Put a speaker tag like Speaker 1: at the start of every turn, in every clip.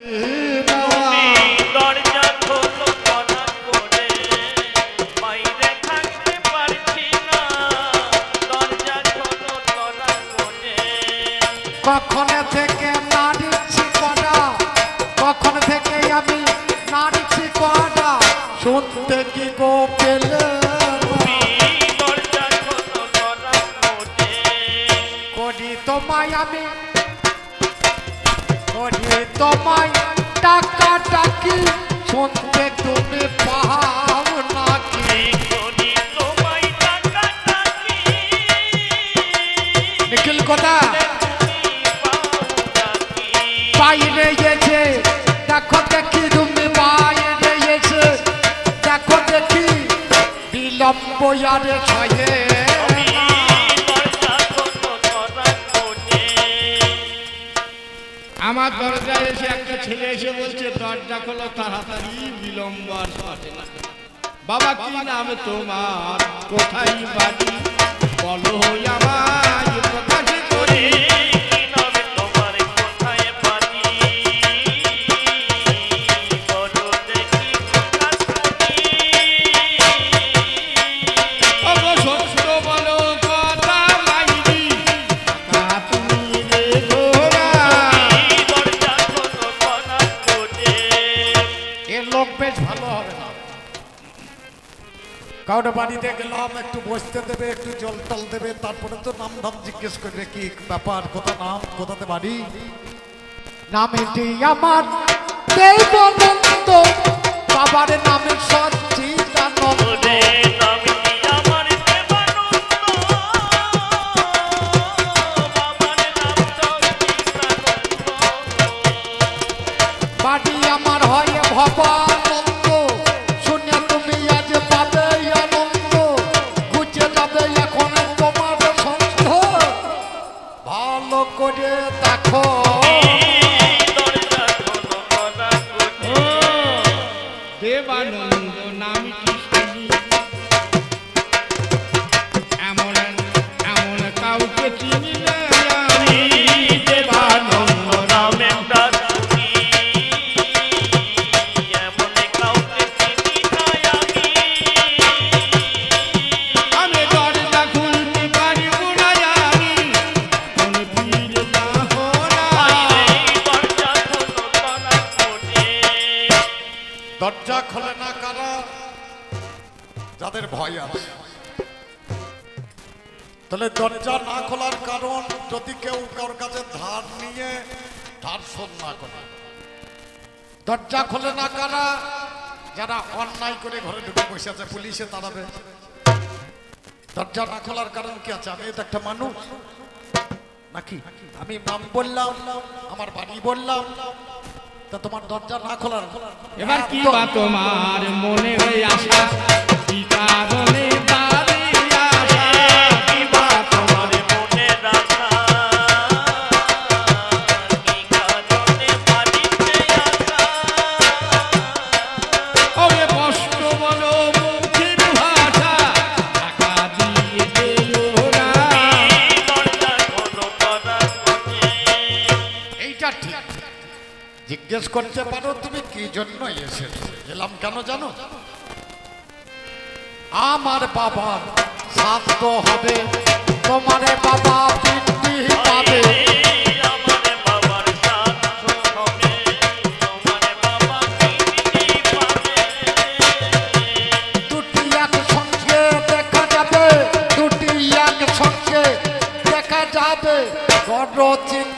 Speaker 1: তুমি বাইরে
Speaker 2: দেখো তুমি বাইরে গেছে দেখো বিলম্ব
Speaker 3: আমার দরজায় এসে একটা ছেলে বলছে, দরজা খোলো তাড়াতাড়ি, বিলম্ব তোমার? কোথায় বাড়ি? বলো আমায়, প্রকাশ করে।
Speaker 2: কাউরে বাড়িতে গেলাম একটু বসতে দেবে একটু জল টল দেবে তারপরে তো নাম ধাম জিজ্ঞেস করবে কি ব্যাপার কোথা নাম কোথাতে বাড়ি? নাম এটি আমার দেবনন্দ বাবার নামে সচিদানন্দ। করে দেখো।
Speaker 3: দেবানন্দ নামটি দরজা না
Speaker 2: খোলার কারণ যদি কেউ কারোর কাছে ধার নিয়ে ধার শোধ না করে। দরজা খোলে না কারা? যারা অন্যায় করে ঘরে ঢুকে বসে আছে পুলিশে তাড়াবে। দরজা না খোলার কারণ কি আছে? আমি তো একটা মানুষ। নাকি? আমি নাম বললাম আমার বাড়ি বললাম। তা তোমার দরজা না খোলার
Speaker 3: এবার কি তোমার মনে হয়ে আসা? কি কারণে
Speaker 2: জিজ্ঞেস করতে পারো তুমি কি জন্য এসেছ? এলাম কেন জানো? আমার বাবার শ্রাদ্ধ হবে তোমারে বাবা পিন্ডি পাবে।
Speaker 1: আমারে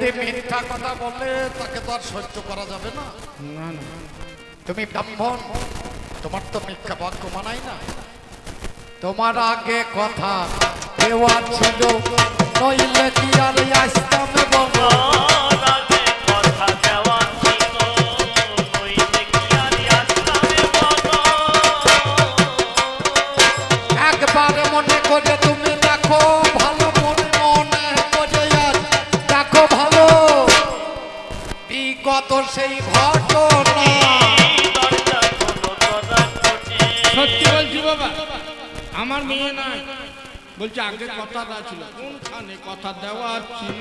Speaker 2: মিথ্যা কথা বলে তাকে তো আর সহ্য করা যাবে না।
Speaker 3: না না।
Speaker 2: তুমি ব্রাহ্মণ তোমার তো মিথ্যা বাক্য মানাই না। তোমার আগে কথা দেওয়া ছিল নইলে কি আর আসতাম বলো? সেই ঘটনা।
Speaker 3: সত্যি বলছি বাবা, আমার মেয়ে নাই বলছে, আগে কথা ছিল,
Speaker 1: কোনখানে কথা দেওয়া ছিল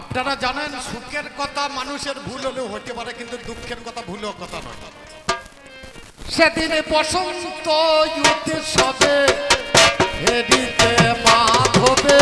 Speaker 2: আপনারা জানেন, সুখের কথা মানুষের ভুল হলেও হতে পারে, কিন্তু দুঃখের কথা ভুল কথা নয়। সেদিনে বসন্ত সবে হেরিতে মাধবে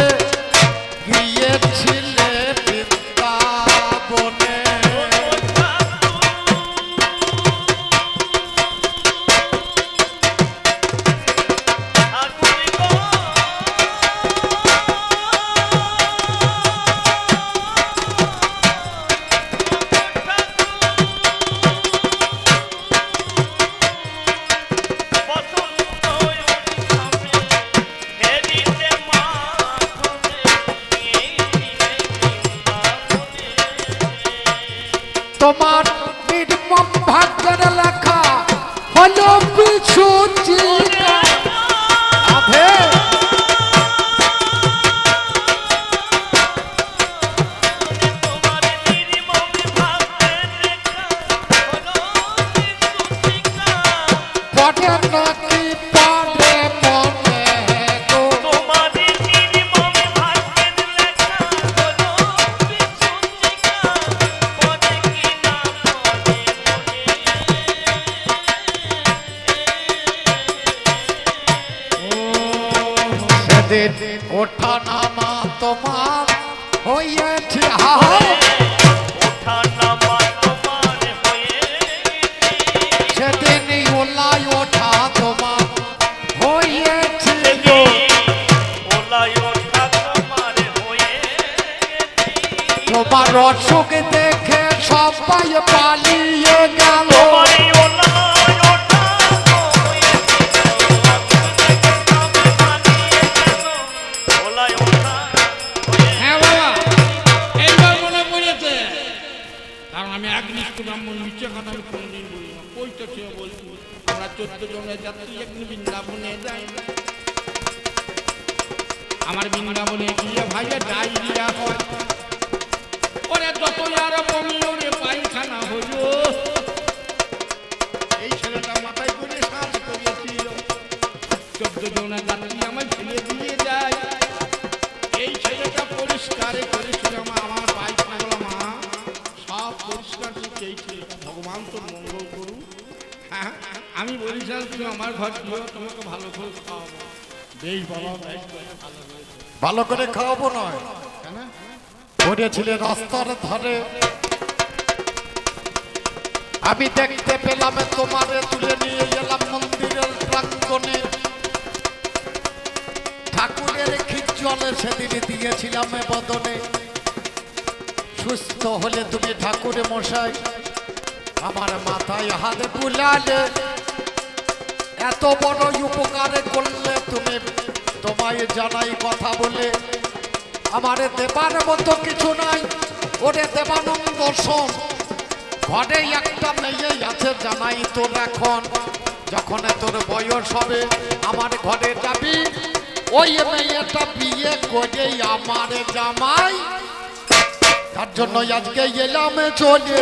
Speaker 2: অসুখ দেখে সবাই পালিয়ে
Speaker 3: চোদ্দ যাত্রী আমায় ফেলে দিয়ে যায়। এই ছেলেটা পরিষ্কার করেছিল মা আমার পায়খানাগুলো মা। সব পরিষ্কার করছে এই ছেলেটা ভগবান তো মঙ্গল করু হ্যাঁ আমি বলেছিলাম তুমি আমার ঘর দিও তোমাকে ভালো করে খাওয়াবো। বেশ ভালো
Speaker 2: ভালো করে খাওয়াবো নয়।
Speaker 3: কেন?
Speaker 2: পড়েছিলে রাস্তার ধারে। আমি দেখতে পেলাম তোমারে তুলে নিয়ে এলাম মন্দিরের প্রাঙ্গণে। খিচলে সেদিন দিয়েছিলাম এ বদনে। সুস্থ হলে তুমি ঠাকুরে মশাই, আমার মাথায় হাত বুলালে। এত বড় উপকারে করলে তুমি তোমায় জানাই কথা বলে। আমারে দেবার মতো কিছু নাই, ওরে দেবানন্দ শোন। ঘরে একটা মেয়ে আছে জানাই তোর এখন, যখন তোর বয়স হবে, আমার ঘরে যাবি? ওই মেয়েটা বিয়ে করে আমার জামাই তার জন্য আজকে এলাম চলে।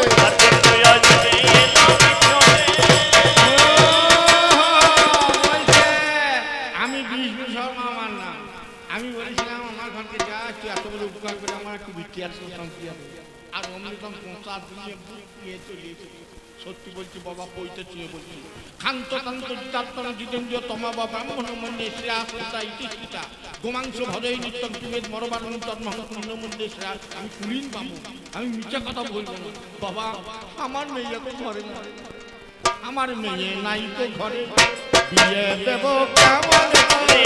Speaker 3: বলছে, আমি বিষ্ণু শর্মা আমার নাম আমি বলেছিলাম আমার ঘরকে যা তুই এত বড় উপকার করে আমার একটু বিটিয়ার আর অমৃতম দিয়ে চলে। সত্যি বলছি, বাবা বইতে চুয়ে বলছি। খান্ত কান্ত জিতাত্তন জিতেন্দ্রিয় তমা বা ব্রাহ্মণ মন্দির শ্রেয়া সন্তা ইতি সীতা গোমাংস ভজই নিত্যম পিবেদ মরবার নূতন মহাপূর্ণ মন্দির শ্রেয়া। আমি কুলিন পাবো আমি মিথ্যা কথা বলব বাবা, আমার মেয়ে তো ঘরে আমার মেয়ে নাই তো ঘরে। বিয়ে দেব কেমন করে?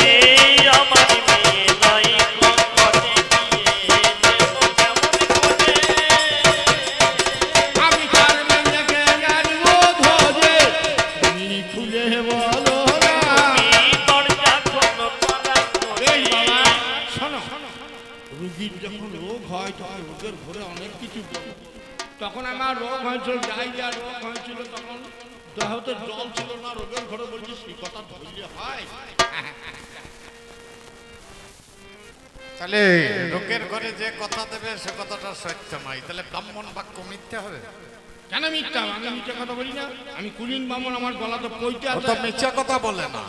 Speaker 1: আমার মেয়ে নাই
Speaker 3: জল ছিল না রোগের ঘরে বলছি সেই কথা ধরলে হয়?
Speaker 2: তাহলে লোকের ঘরে যে কথা দেবে সে কথাটা সত্য নয়। তাহলে ব্রাহ্মণ বাক্য মিথ্যে হবে?
Speaker 3: কেন মিথ্যা? আমি মিথ্যা কথা বলি না। আমি কুলিন বামন আমার গলাতে পইতে
Speaker 2: ও
Speaker 3: আছে।
Speaker 2: তো মিথ্যা কথা বলে না।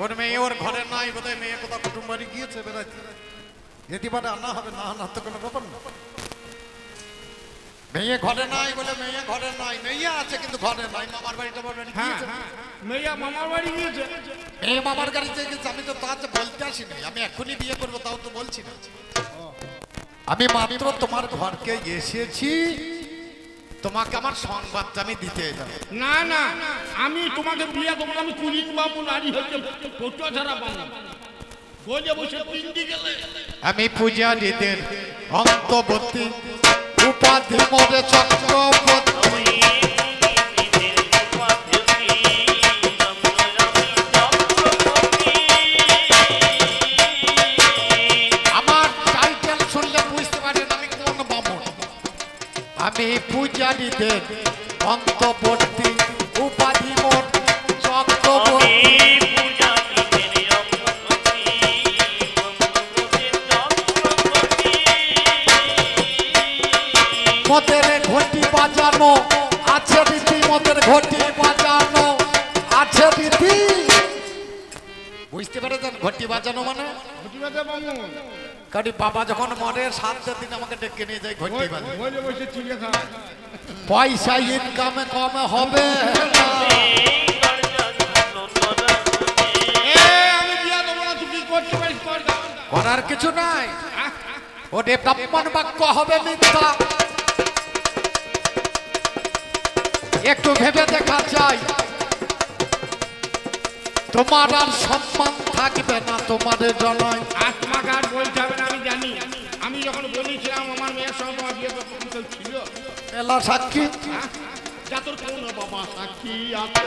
Speaker 2: ওর মেয়ে ওর ঘরে নাই বোধহয় মেয়ে কোথাও কুটুম বাড়ি গিয়েছে বেড়াইতে। যেতে পারে আনা হবে না আনা তো কোনো ব্যাপার না। মেয়ে ঘরে নাই বলে মেয়ে ঘরে নাই। মেয়ে আছে কিন্তু ঘরে নাই মামার বাড়ি টামার বাড়ি
Speaker 3: হ্যাঁ হ্যাঁ মেয়া মামার বাড়ি গিয়েছে।
Speaker 2: মেয়ে মামার গাড়িতে গেছে আমি তো তা তো বলতে আসিনি আমি এখনই বিয়ে করব তাও তো বলছি না। আমি মাত্র তোমার ঘরকে এসেছি তোমাকে আমার সংবাদটা আমি দিতে যাব।
Speaker 3: না না আমি তোমাকে বিয়ে করব আমি কুলিন বাবু নারী হচ্ছে পটুয়া ছাড়া বাবু বসে পিন্ডি গেলে।
Speaker 2: আমি পূজারীদের অন্তবর্তী। উপাধি মরে চক্রবর্তী।
Speaker 1: আমি
Speaker 2: পূজারীদের
Speaker 1: আমার
Speaker 2: মতের ঘটি বাজানো আছে রীতি মতের ঘটি বাজানো আছে রীতি বুঝতে পেরেছেন ঘটি বাজানো মানে? কারণ বাবা যখন মরে সাত দিন আমাকে ডেকে নিয়ে যায় ঘটি বাজানো। পয়সা ইনকামে কমে হবে। করার কিছু নাই। ওরে ব্রাহ্মণ বাক্য হবে মিথ্যা। একটু ভেবে দেখা চাই তোমার আর সম্মান থাকবে না তোমার জনয়।
Speaker 3: আত্মা বলতে হবে না আমি জানি। আমি যখন বলেছিলাম আমার মেয়ের সঙ্গে তোমার বিয়ে করতে কেউ ছিল।
Speaker 2: এলা সাক্ষী।
Speaker 3: হ্যাঁ? যা তোর কোন বাবা সাক্ষী আছে?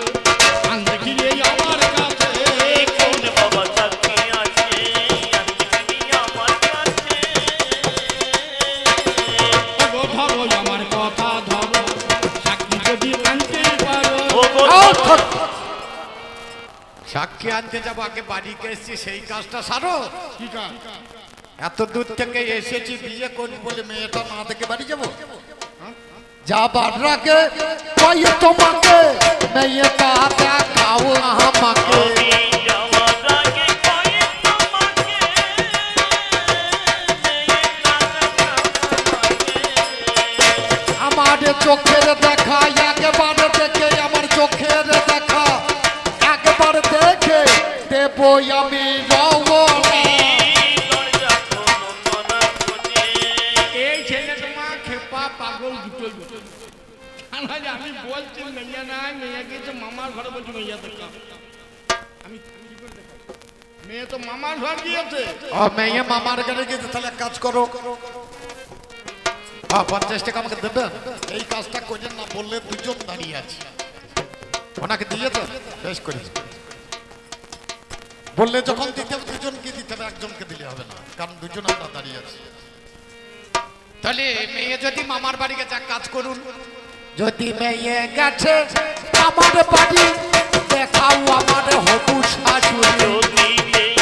Speaker 3: দেখি আমার কাছে
Speaker 1: কোন বাবা সাক্ষী
Speaker 2: থাক। সাক্ষী আনতে যাব আগে বাড়িকে এসেছি সেই কাজটা সারো। এত দূর থেকে এসেছি বিয়ে করব বলে মেয়েটা না দেখে বাড়ি যাব? যাবার আগে কই তোমাকে মেয়েটা দেখাও আমাকে। আমার চোখের দেখা একবার দেখে আমার চোখের
Speaker 3: এই ছেলে তোমার খেপা পাগল দুটোই আমি বলছি মেয়ে নাই মেয়ে মামার ঘরে বলছি মেয়ে আমি? মেয়ে তো মামার ঘর গিয়েছে।
Speaker 2: মেয়ে মামার গাড়ি গেছে তাহলে কাজ করো। আ, পঞ্চাশ টাকা আমাকে দেবেন এই কাজটা করে না বললে দুজন দাঁড়িয়ে আছে। ওনাকে দিয়েছে বেশ করি বললে যখন দিতে হবে দুজনকে দিতে হবে একজনকে দিলে হবে না। কারণ দুজন আমরা দাঁড়িয়ে আছি। তাহলে মেয়ে যদি মামার বাড়ি গেছে এক কাজ করুন। যদি মেয়ে গেছে আমার বাড়ি দেখাও আমার হবু শাশুড়ি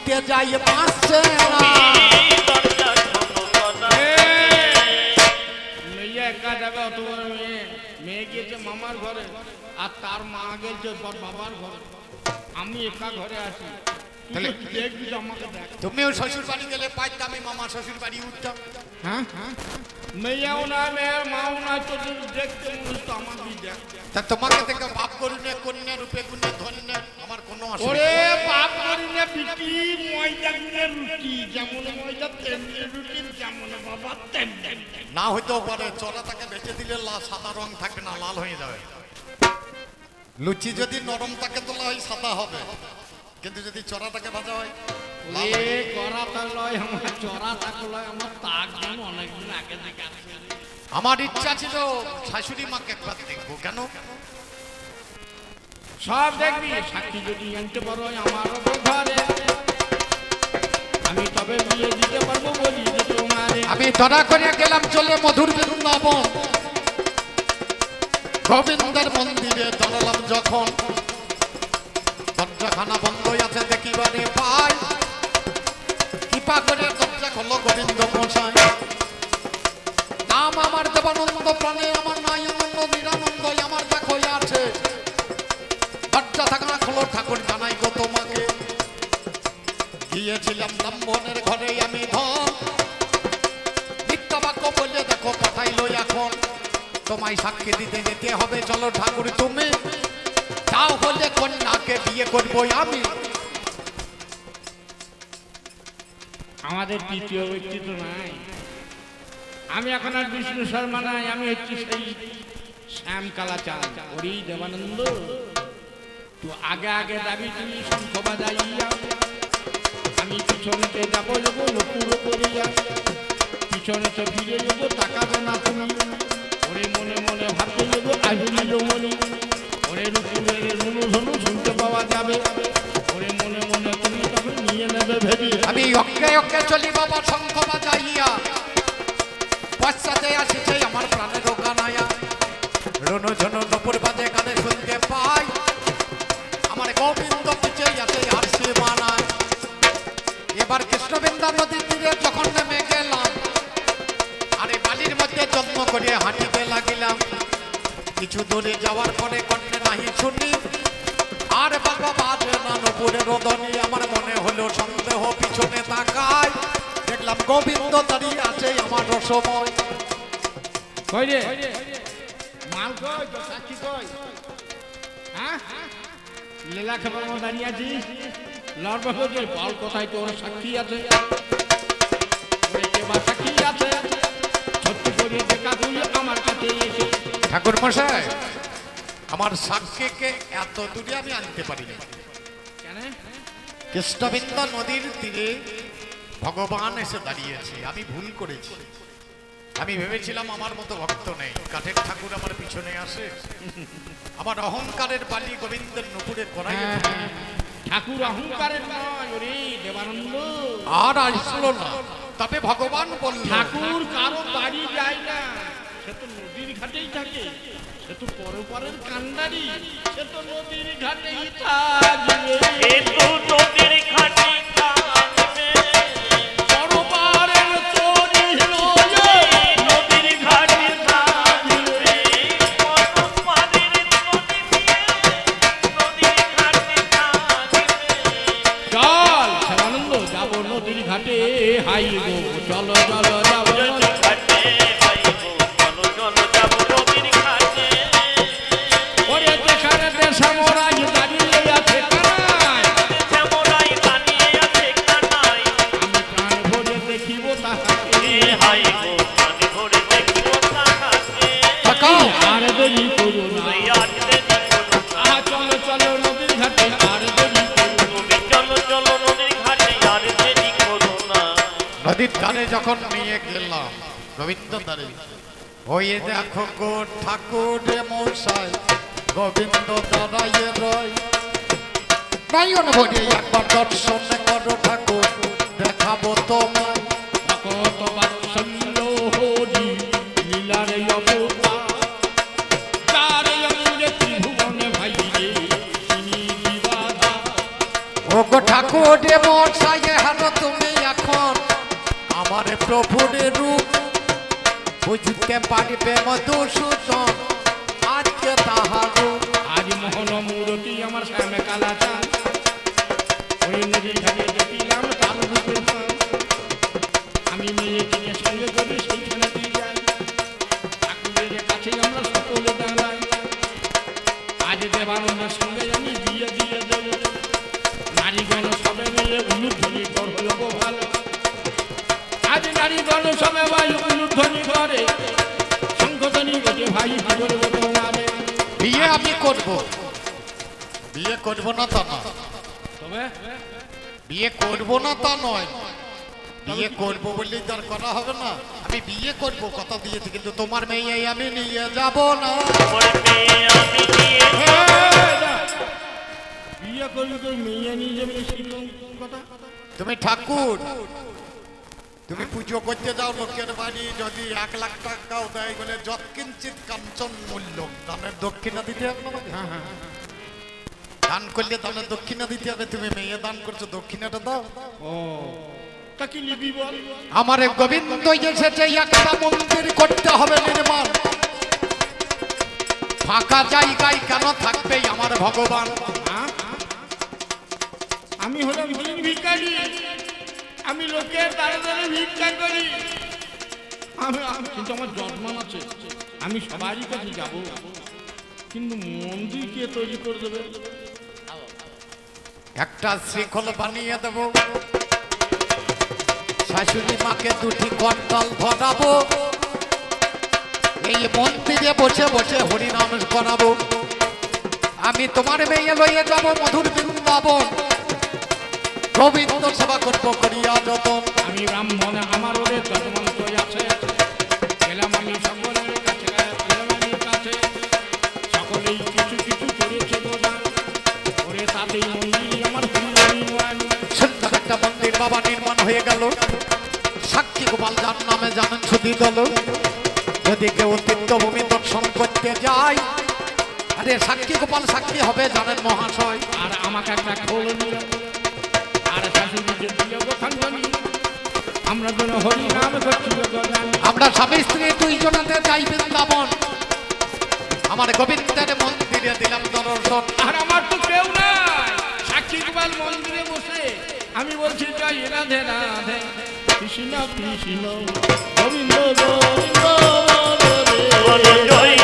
Speaker 2: জিতে যাই পাচ্ছে
Speaker 3: মেয়ে মামার ঘরে, আর তার মা গেছে বাবার ঘরে। আমি একা ঘরে আছি।
Speaker 2: তাহলে- তুমিও শ্বশুর বাড়ি গেলে পাইতাম মামা শ্বশুর বাড়ি উঠতাম।
Speaker 3: হ্যাঁ হ্যাঁ। মেয়েও না মেয়ের মাও না তো দেখতে তো আমাকেই
Speaker 2: তা তোমাকে থেকে বাপ করুনে কন্যা রূপে গুণে ধন্য আমার কোনো
Speaker 3: ওরে
Speaker 2: অসুবিধা
Speaker 3: করি না বিটি ময়দা গুনে রুটি যেমন ময়দা তেমনি রুটি যেমন বাবা তেমনি।
Speaker 2: না হইতেও পারে চড়া তাকে বেঁচে দিলে সাদা রং থাকবে না লাল হয়ে যাবে। লুচি যদি নরম তাকে তোলা হয় সাদা হবে। কিন্তু যদি চড়া তাকে ভাজা হয়?
Speaker 3: ওরে। লয় আমার চড়া লয় আমার তাক যেন অনেকদিন আগে থেকে আছে।
Speaker 2: আমার ইচ্ছা ছিল শাশুড়ি মাকে একবার দেখব কেন?
Speaker 3: সব দেখবি সাক্ষী যদি আনতে পারো আমারও তো ঘরে। আমি তবে বিয়ে দিতে পারব বলি যে তোমারে।
Speaker 2: আমি ধরা করে গেলাম চলে মধুর বৃন্দাবন। গোবিন্দের মন্দিরে দাঁড়ালাম যখন। দরজাখানা বন্ধ আছে, দেখিবারে পাই। কৃপা করে দরজা খোলো গোবিন্দ মশাই নাম আমার দেবানন্দ, প্রাণে আমার নাই আনন্দ নিরানন্দ আমার দেখো আছে। দরজা থাকা খোলো, ঠাকুর জানাই গো তোমাকে। গিয়েছিলাম ব্রাহ্মণের ঘরে আমি ধন। মিথ্যা বাক্য বললে দেখো পাঠাইলো এখন। তোমায় সাক্ষী দিতে যেতে হবে, চলো ঠাকুর তুমি। তাও হলে কন্যাকে বিয়ে করব আমি।
Speaker 3: আমাদের তৃতীয় ব্যক্তি তো নাই। আমি এখন আর বিষ্ণু শর্মা নাই, আমি হচ্ছি সেই শ্যাম কালাচাঁদ ওরি দেবানন্দ। তো আগে আগে দাবি তুমি শঙ্খ বাজাইয়া, আমি পিছনেতে যাব যাব লপুরো করিয়া। পিছনেতে ফিরে যাব, তাকাবে না তুমি। ওরে মনে মনে ভাবতে যাব, আহিলি রমণী পাওয়া যাবে। মনে মনে নিয়ে
Speaker 2: আমি অক্ষে অক্ষে চলি বাবা শঙ্খ বাজাইয়া। পশ্চাতে আসিছে আমার প্রাণের কানায়া রনু ঝনু নপুর বাজে কানে শুনতে পাই। আমার গোবিন্দ পিছে আছে আর সে মানায় এবার কৃষ্ণবিন্দা নদীর তীরে যখন নেমে গেলাম, আরে বালির মধ্যে জন্ম করে হাঁটিতে লাগিলাম। কিছু দূরে যাওয়ার পরে কন্যা নাহি শুনি। আর বাবা বাজে না নপুরের রোদনী আমার মনে হলো সন্দেহ পিছনে তাকায়। দেখলাম গোবিন্দ দাঁড়িয়ে আছে আমার রসময়।
Speaker 3: কই রে? মাল কই? তো সাক্ষী কই? হ্যাঁ? লীলা খাবার মতো দাঁড়িয়ে আছিস লড়বা বল কোথায়? তোর সাক্ষী আছে। সাক্ষী আছে। সত্যি করে দেখা তুই আমার কাছে এসে
Speaker 2: ঠাকুর মশাই আমার সাক্ষীকে এত দূরে আমি আনতে পারিনি। কৃষ্ণবিন্দা নদীর তীরে ভগবান এসে দাঁড়িয়েছে আমি ভুল করেছি। আমি ভেবেছিলাম আমার মতো ভক্ত নেই। কাঠের ঠাকুর আমার পিছনে আসে। আমার অহংকারের বালি গোবিন্দের নুপুরে করাই
Speaker 3: ঠাকুর অহংকারের নয় দেবানন্দ।
Speaker 2: আর আসলো না। তবে ভগবান বলল
Speaker 3: ঠাকুর কারও বাড়ি যায় না সে তো ঘাটেই থাকে সে তো পরপরের কান্ডারি সে তো নদীর ঘাটেই থাকবে
Speaker 1: তো নদীর ঘাটে কাঁদবে ওই
Speaker 2: দেখো গো ঠাকুর মশাই গোবিন্দ দাঁড়াইয়ে রয়। নয়ন ভরে একবার দর্শন করো ঠাকুর দেখাবো তোমায়।
Speaker 3: কত বাৎসল্য হরি লীলার অবতার যার অঙ্গে ত্রিভুবনে ভাই রে তিনি দিবাদা
Speaker 2: ও গো ঠাকুর মশাই হারো তুমি এখন। আমার প্রভুর রূপ বুঝতে পারবে মধুসূদন আজকে তাহার
Speaker 3: আজ মোহন মূরতি আমার শ্যামে কালা চান আমি মেয়েটিকে সঙ্গে করে সেইখানে করব।
Speaker 2: বিয়ে করব না তা না।
Speaker 3: তবে?
Speaker 2: বিয়ে করব না তা নয়। বিয়ে করব বললেই তার করা হবে না। আমি বিয়ে করব কথা দিয়েছি কিন্তু তোমার মেয়ে আমি নিয়ে যাব না।
Speaker 3: বিয়ে করবি তোর মেয়ে নিয়ে যাবে কথা?
Speaker 2: তুমি ঠাকুর তুমি পুজো করতে যাও লোকের বাড়ি। যদি এক লাখ টাকাও দেয় বলে যৎকিঞ্চিত কাঞ্চন মূল্য দানের দক্ষিণা দিতে হবে না
Speaker 3: হ্যাঁ হ্যাঁ
Speaker 2: দান করলে দানের দক্ষিণা দিতে হবে। তুমি মেয়ে দান করছ দক্ষিণাটা দাও।
Speaker 3: ও। তা নিবি বল?
Speaker 2: আমার গোবিন্দ এসেছে একটা মন্দির করতে হবে নির্মাণ। ফাঁকা জায়গায় কেন থাকবে আমার ভগবান?
Speaker 3: হ্যাঁ? আমি হলাম ভিকারি আমি লোকের দ্বারে দ্বারে ভিক্ষা করি। আমি আমি- কিন্তু আমার যত্ন আছে। আমি সবারই কাছে যাব। কিন্তু মন্দির কে তৈরি করে দেবে?
Speaker 2: একটা শ্রীখল বানিয়ে দেব। শাশুড়ি মাকে দুটি কন্টাল ধরাবো। এই মন্দিরে বসে বসে হরিনাম করাবো। আমি তোমার মেয়ে লইয়ে যাব মধুর বৃন্দাবন। গোবিন্দ সেবা করব করিয়া যতন
Speaker 3: আমি ব্রাহ্মণ আমার ওরে যতমন্ত্র আছে গেলাম আমি সকলের কাছে গেলাম আমি কাছে সকলেই কিছু কিছু করেছে ওরে তাতেই মন্দির আমার
Speaker 2: সুন্দর একটা মন্দির বাবা নির্মাণ হয়ে গেল। সাক্ষী গোপাল যার নামে জানেন শুধু দল। যদি কেউ তীর্থভূমি দর্শন করতে যায় আরে সাক্ষী গোপাল সাক্ষী হবে জানেন মহাশয়।
Speaker 3: আর আমাকে একটা খোল নিল আমরা যেন হরি নাম করছি
Speaker 2: আমরা স্বামী স্ত্রী দুইজনাতে যাই বৃন্দাবন। আমার গোবিন্দের মন্দিরে দিলাম দর্শন।
Speaker 3: আর আমার তো কেউ নাই। সাক্ষী গোপাল মন্দিরে বসে আমি বলছি জয় রাধে রাধে কৃষ্ণ কৃষ্ণ গোবিন্দ গোবিন্দ
Speaker 1: জয়